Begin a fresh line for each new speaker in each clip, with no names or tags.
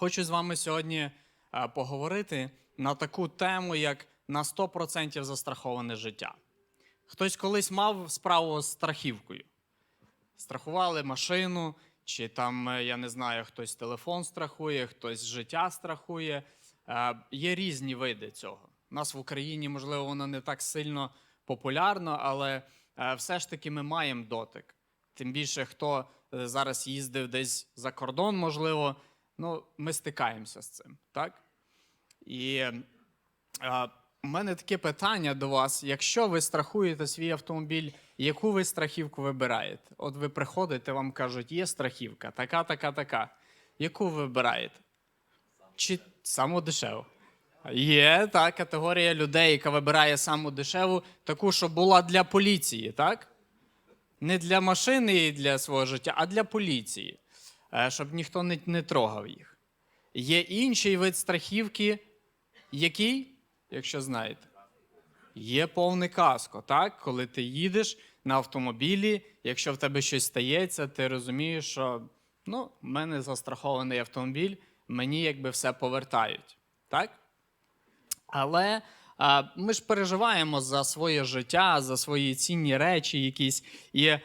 Хочу з вами сьогодні е, поговорити на таку тему, як на 100% застраховане життя. Хтось колись мав справу з страхівкою. Страхували машину, чи там, е, я не знаю, хтось телефон страхує, хтось життя страхує. Е, Є різні види цього. У нас в Україні, можливо, воно не так сильно популярно, але все ж таки ми маємо дотик. Тим більше, хто зараз їздив десь за кордон, можливо, ну, ми стикаємося з цим, так? І е, у мене таке питання до вас: якщо ви страхуєте свій автомобіль, яку ви страхівку вибираєте? От ви приходите, вам кажуть, є страхівка, така, така, така. Яку ви вибираєте? Чи саму дешеву? Є та категорія людей, яка вибирає саму дешеву, таку, що була для поліції, так? Не для машини і для свого життя, а для поліції, щоб ніхто не, не трогав їх. Є інший вид страхівки, який, якщо знаєте, є повне каско, так? Коли ти їдеш на автомобілі, якщо в тебе щось стається, ти розумієш, що ну, в мене застрахований автомобіль, мені якби все повертають. Так? Але а, ми ж переживаємо за своє життя, за свої цінні речі якісь. І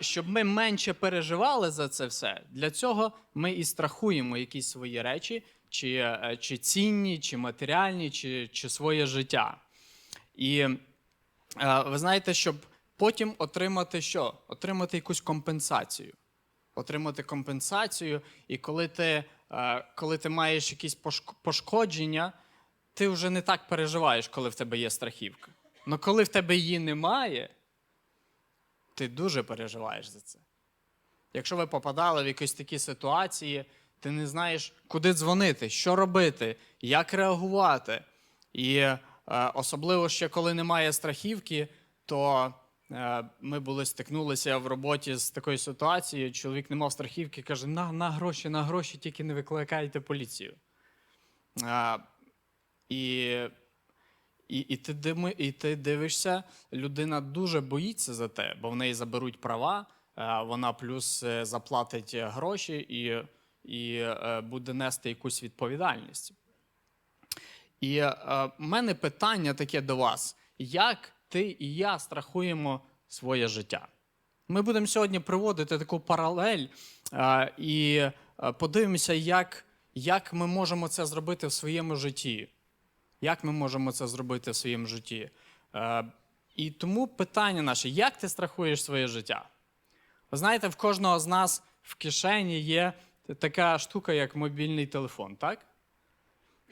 щоб ми менше переживали за це все, для цього ми і страхуємо якісь свої речі, чи, е, чи цінні, чи матеріальні, чи, чи своє життя. І е, ви знаєте, щоб потім отримати що? Отримати якусь компенсацію. Отримати компенсацію, і коли ти, е, коли ти маєш якісь пошкодження, ти вже не так переживаєш, коли в тебе є страхівка. Але коли в тебе її немає, ти дуже переживаєш за це. Якщо ви попадали в якісь такі ситуації, ти не знаєш, куди дзвонити, що робити, як реагувати. І е, особливо ще коли немає страхівки, то е, ми були стикнулися в роботі з такою ситуацією. Чоловік не мав страхівки, каже: на, на гроші, на гроші, тільки не викликайте поліцію. Е, і, і, і, ти дими, і ти дивишся, людина дуже боїться за те, бо в неї заберуть права, е, вона плюс е, заплатить гроші і, і е, буде нести якусь відповідальність. І в мене питання таке до вас: як ти і я страхуємо своє життя? Ми будемо сьогодні приводити таку паралель і подивимося, як, як ми можемо це зробити в своєму житті. Як ми можемо це зробити в своєму житті? Е, і тому питання наше: як ти страхуєш своє життя? Ви знаєте, в кожного з нас в кишені є така штука, як мобільний телефон, так?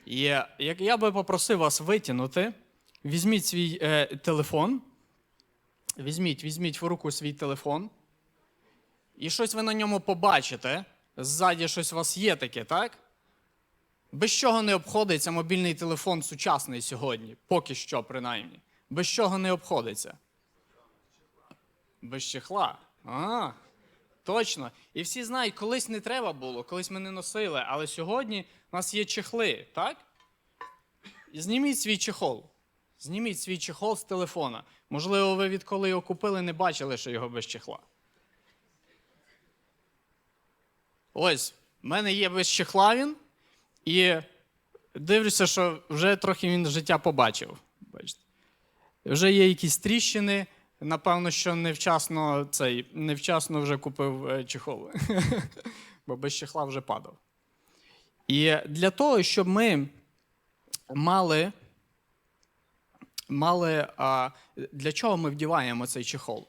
І я би попросив вас витягнути, візьміть свій е, телефон, візьміть, візьміть в руку свій телефон, і щось ви на ньому побачите. Ззаді щось у вас є таке, так? Без чого не обходиться мобільний телефон сучасний сьогодні, поки що, принаймні. Без чого не обходиться? Без чехла. А, точно. І всі знають, колись не треба було, колись ми не носили, але сьогодні у нас є чехли, так? Зніміть свій чехол. Зніміть свій чехол з телефона. Можливо, ви відколи його купили, не бачили, що його без чехла. Ось, в мене є без чехла він, і дивлюся, що вже трохи він життя побачив. Бачите. Вже є якісь тріщини. Напевно, що невчасно цей, невчасно вже купив е, чехол, бо без чехла вже падав. І для того, щоб ми мали, мали а, для чого ми вдіваємо цей чехол?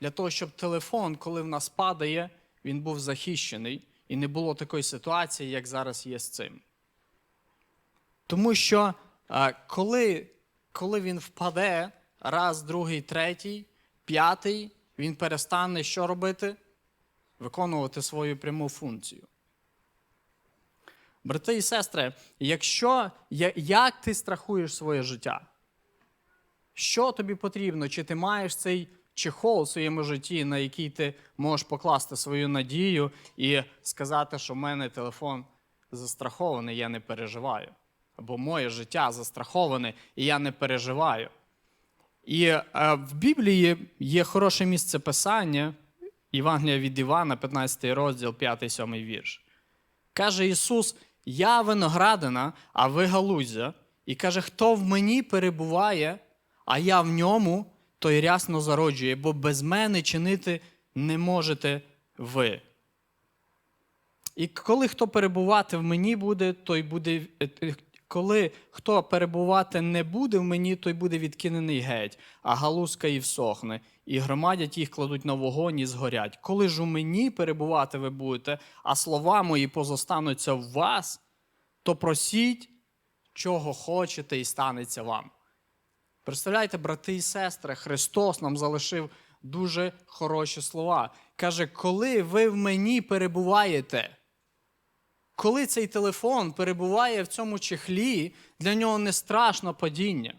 Для того, щоб телефон, коли в нас падає, він був захищений і не було такої ситуації, як зараз є з цим. Тому що коли, коли він впаде, раз, другий, третій, п'ятий, він перестане що робити? Виконувати свою пряму функцію. Брати і сестри, якщо як ти страхуєш своє життя? Що тобі потрібно? Чи ти маєш цей чехол у своєму житті, на який ти можеш покласти свою надію і сказати, що в мене телефон застрахований, я не переживаю. Або моє життя застраховане, і я не переживаю. І е, в Біблії є хороше місце писання, Євангелія від Івана, 15 розділ, 5-7 вірш. Каже Ісус: Я виноградина, а ви галузя. І каже, хто в мені перебуває, а я в ньому, той рясно зароджує, бо без мене чинити не можете ви. І коли хто перебувати в мені буде, той буде. е, е, Коли хто перебувати не буде в мені, той буде відкинений геть, а галузка і всохне, і громадять їх кладуть на вогонь і згорять. Коли ж у мені перебувати ви будете, а слова мої позостануться в вас, то просіть, чого хочете, і станеться вам. Представляєте, брати і сестри, Христос нам залишив дуже хороші слова. Каже, коли ви в мені перебуваєте, коли цей телефон перебуває в цьому чехлі, для нього не страшно падіння.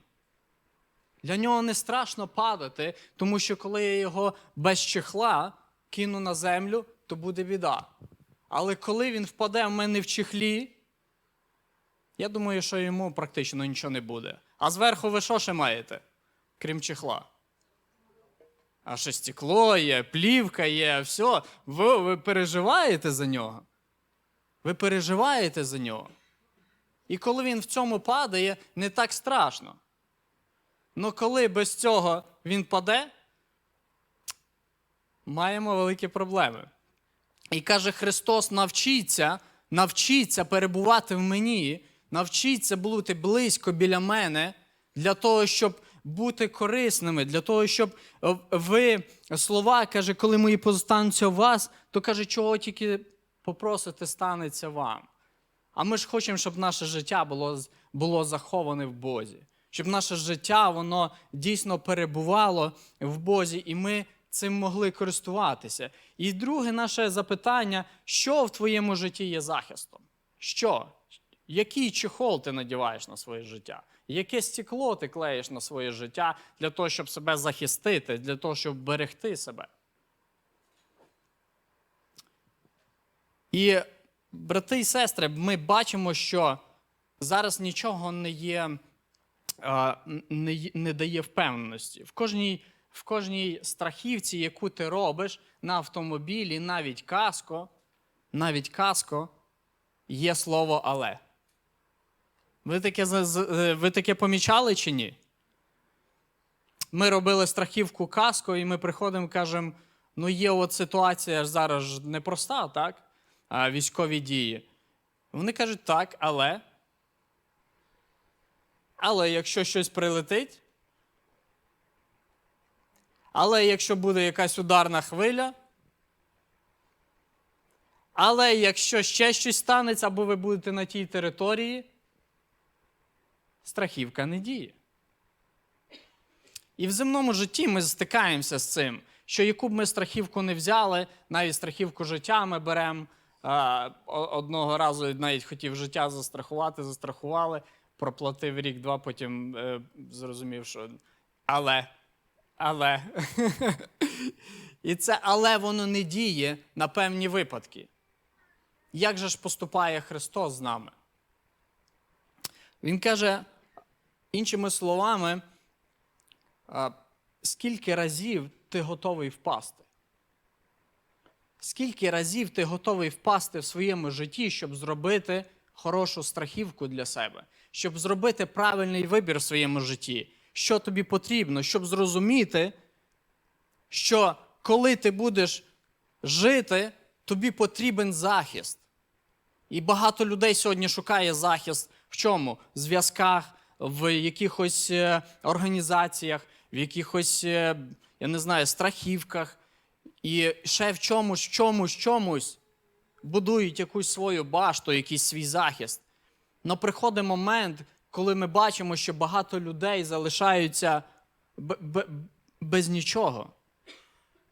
Для нього не страшно падати, тому що коли я його без чехла кину на землю, то буде біда. Але коли він впаде в мене в чехлі, я думаю, що йому практично нічого не буде. А зверху ви що ще маєте, крім чехла? А ще стекло є, плівка є, все. Ви, ви переживаєте за нього. Ви переживаєте за нього. І коли він в цьому падає, не так страшно. Ну коли без цього він паде, маємо великі проблеми. І каже Христос: навчіться, навчіться перебувати в мені, навчіться бути близько біля мене для того, щоб бути корисними, для того, щоб е, ви слова, каже, коли мої позостануться у вас, то каже, чого тільки попросите, станеться вам. А ми ж хочемо, щоб наше життя було, було заховане в Бозі, щоб наше життя воно дійсно перебувало в Бозі, і ми цим могли користуватися. І друге наше запитання: що в твоєму житті є захистом? Що? Який чехол ти надіваєш на своє життя? Яке стекло ти клеїш на своє життя для того, щоб себе захистити, для того, щоб берегти себе? І, брати і сестри, ми бачимо, що зараз нічого не є, не, не дає впевненості. В кожній, в кожній страхівці, яку ти робиш на автомобілі, навіть каско, навіть каско, є слово але. Ви таке, е, ви таке помічали чи ні? Ми робили страхівку каско, і ми приходимо і кажемо: ну є от ситуація зараз непроста, так? А, військові дії. Вони кажуть, так, але. Але якщо щось прилетить, але якщо буде якась ударна хвиля, але якщо ще щось станеться, або ви будете на тій території, страхівка не діє. І в земному житті ми стикаємося з цим, що яку б ми страхівку не взяли, навіть страхівку життя ми беремо. Одного разу навіть хотів життя застрахувати, застрахували, проплатив рік-два, потім е, зрозумів, що але, але. І це але воно не діє на певні випадки. Як же ж поступає Христос з нами? Він каже, іншими словами, скільки разів ти готовий впасти? Скільки разів ти готовий впасти в своєму житті, щоб зробити хорошу страхівку для себе, щоб зробити правильний вибір в своєму житті, що тобі потрібно, щоб зрозуміти, що коли ти будеш жити, тобі потрібен захист. І багато людей сьогодні шукає захист в чому? В зв'язках, в якихось е, організаціях, в якихось, е, я не знаю, страхівках. І ще в чомусь, чомусь, чомусь будують якусь свою башту, якийсь свій захист. Но приходить момент, коли ми бачимо, що багато людей залишаються без нічого.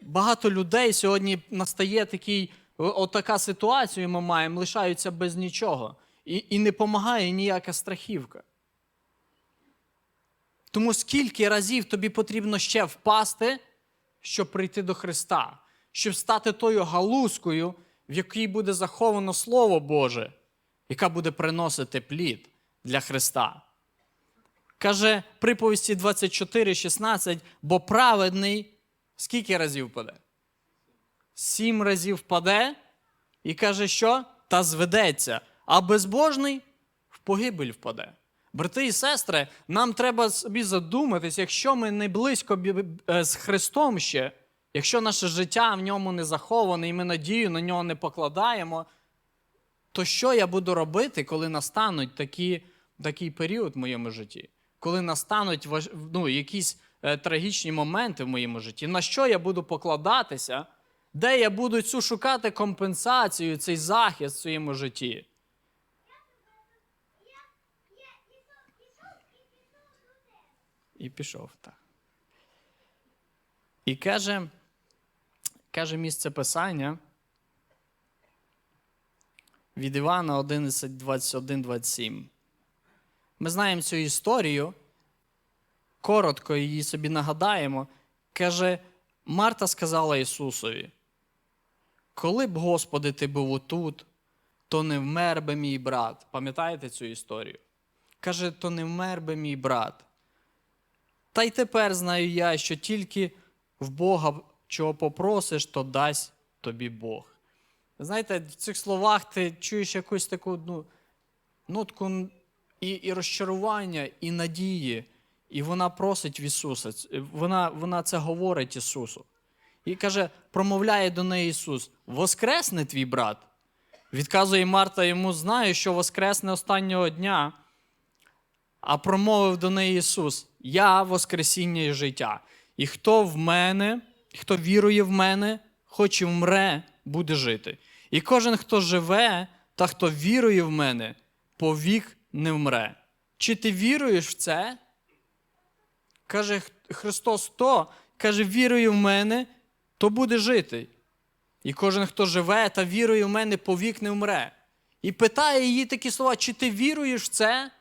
Багато людей сьогодні настає такий, отака ситуація, ми маємо, лишаються без нічого. І, і не допомагає ніяка страхівка. Тому скільки разів тобі потрібно ще впасти, щоб прийти до Христа, щоб стати тою галузкою, в якій буде заховано Слово Боже, яка буде приносити плід для Христа. Каже приповісті 24,16, бо праведний скільки разів впаде? Сім разів впаде, і каже, що? та зведеться, а безбожний в погибель впаде. Брати і сестри, нам треба собі задуматись, якщо ми не близько е, з Христом ще, якщо наше життя в ньому не заховане, і ми надію на нього не покладаємо, то що я буду робити, коли настануть такі, такий період в моєму житті? Коли настануть ну, якісь е, трагічні моменти в моєму житті? На що я буду покладатися? Де я буду цю шукати компенсацію, цей захист в своєму житті? І пішов, так. І каже, каже місце писання від Івана 11, 21, 27. Ми знаємо цю історію, коротко її собі нагадаємо. Каже, Марта сказала Ісусові: Коли б, Господи, ти був отут, то не вмер би мій брат. Пам'ятаєте цю історію? Каже, то не вмер би мій брат. Та й тепер знаю я, що тільки в Бога чого попросиш, то дасть тобі Бог. Знаєте, в цих словах ти чуєш якусь таку ну, нотку і, і розчарування, і надії. І вона просить в Ісуса. Вона, вона це говорить Ісусу. І каже, промовляє до неї Ісус: Воскресне твій брат. Відказує Марта йому, знаю, що воскресне останнього дня. А промовив до неї Ісус: Я Воскресіння і життя. І хто в мене, хто вірує в мене, хоч і вмре, буде жити. І кожен, хто живе та хто вірує в мене, повік не вмре. Чи ти віруєш в це? Каже Христос, то каже, вірує в мене, то буде жити. І кожен, хто живе та вірує в мене, повік не вмре. І питає її такі слова: чи ти віруєш в це?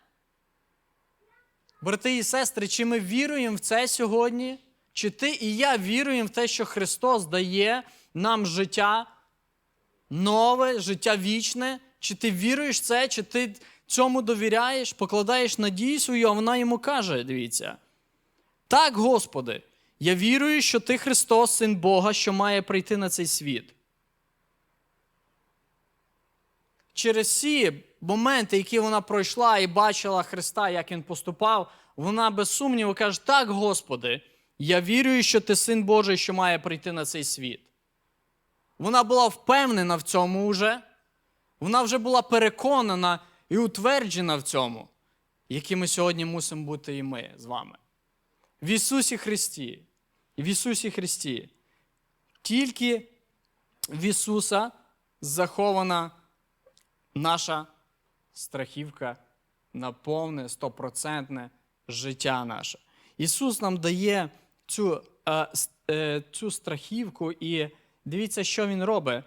Брати і сестри, чи ми віруємо в це сьогодні? Чи ти і я віруємо в те, що Христос дає нам життя нове, життя вічне? Чи ти віруєш в це, чи ти цьому довіряєш, покладаєш надію свою, а вона йому каже: дивіться. Так, Господи, я вірую, що Ти Христос, Син Бога, що має прийти на цей світ. Через ці моменти, які вона пройшла і бачила Христа, як Він поступав, вона без сумніву каже: Так, Господи, я вірую, що Ти Син Божий, що має прийти на цей світ. Вона була впевнена в цьому вже. Вона вже була переконана і утверджена в цьому, якими сьогодні мусимо бути і ми з вами. В Ісусі Христі. В Ісусі Христі. Тільки в Ісуса захована наша страхівка на повне, стопроцентне життя наше. Ісус нам дає цю, е, цю страхівку, і дивіться, що Він робить.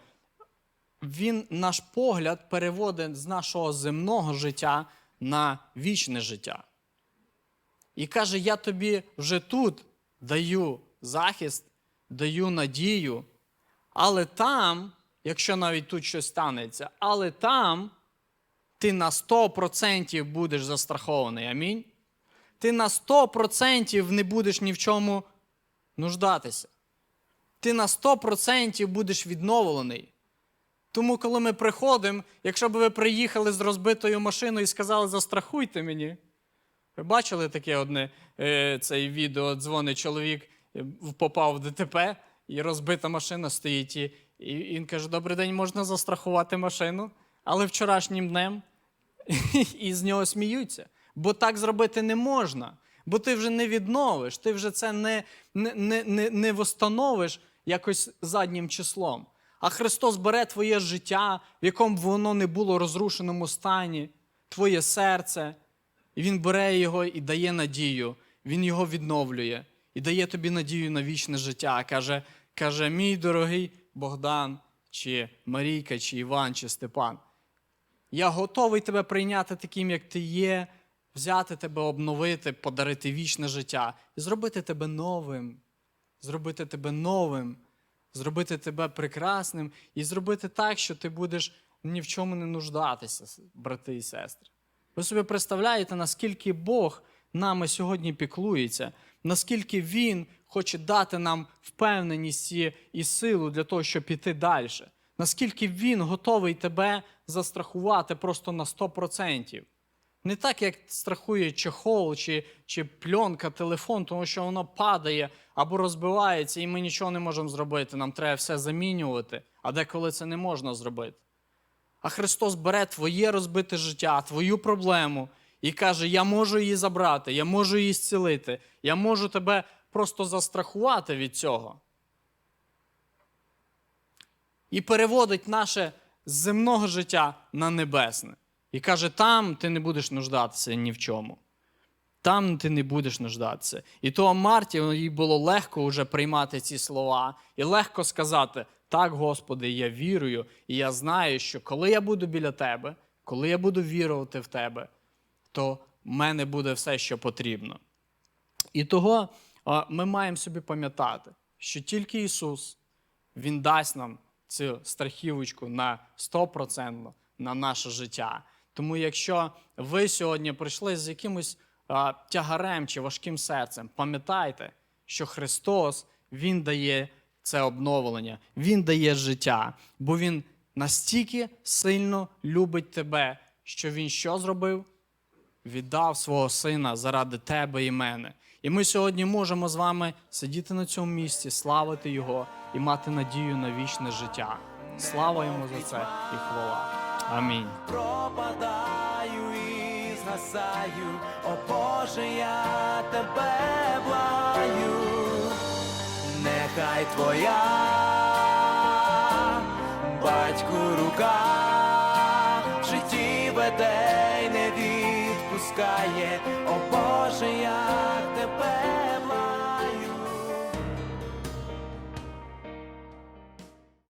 Він наш погляд переводить з нашого земного життя на вічне життя. І каже: Я тобі вже тут даю захист, даю надію, але там, якщо навіть тут щось станеться, але там ти на 100% будеш застрахований. Амінь. Ти на 100% не будеш ні в чому нуждатися. Ти на 100% будеш відновлений. Тому, коли ми приходимо, якщо б ви приїхали з розбитою машиною і сказали, застрахуйте мені. Ви бачили таке одне е, цей відео, дзвонить чоловік, е, попав в ДТП, і розбита машина стоїть. І, і він каже: Добрий день, можна застрахувати машину, але вчорашнім днем і з нього сміються. Бо так зробити не можна. Бо ти вже не відновиш, ти вже це не, не, не, не, не восстановиш якось заднім числом. А Христос бере твоє життя, в якому воно не було розрушеному стані, твоє серце, і Він бере його і дає надію. Він його відновлює і дає тобі надію на вічне життя. Каже, каже мій дорогий Богдан, чи Марійка, чи Іван, чи Степан. Я готовий тебе прийняти таким, як ти є, взяти тебе, обновити, подарити вічне життя і зробити тебе новим, зробити тебе новим, зробити тебе прекрасним і зробити так, що ти будеш ні в чому не нуждатися, брати і сестри. Ви собі представляєте, наскільки Бог нами сьогодні піклується, наскільки Він хоче дати нам впевненість і- силу для того, щоб піти далі. Наскільки Він готовий тебе застрахувати просто на 100%. Не так, як страхує чехол чи, чи пленка, телефон, тому що воно падає або розбивається, і ми нічого не можемо зробити. Нам треба все замінювати, а деколи це не можна зробити. А Христос бере твоє розбите життя, твою проблему і каже: Я можу її забрати, я можу її зцілити, я можу тебе просто застрахувати від цього. І переводить наше земного життя на небесне. І каже: там ти не будеш нуждатися ні в чому. Там ти не будеш нуждатися. І то Марті їй було легко вже приймати ці слова, і легко сказати: так, Господи, я вірую, і я знаю, що коли я буду біля Тебе, коли я буду вірувати в Тебе, то в мене буде все, що потрібно. І того ми маємо собі пам'ятати, що тільки Ісус Він дасть нам цю страхівочку на 100% на наше життя. Тому якщо ви сьогодні прийшли з якимось а, тягарем чи важким серцем, пам'ятайте, що Христос Він дає це обновлення, Він дає життя, бо Він настільки сильно любить тебе, що Він що зробив? віддав свого сина заради тебе і мене. І ми сьогодні можемо з вами сидіти на цьому місці, славити Його і мати надію на вічне життя. Слава йому за це і хвала. Амінь.
пропадаю і згасаю, о Боже, я тебе благаю, нехай твоя батьку рука в житті веде й не відпускає, о Боже, я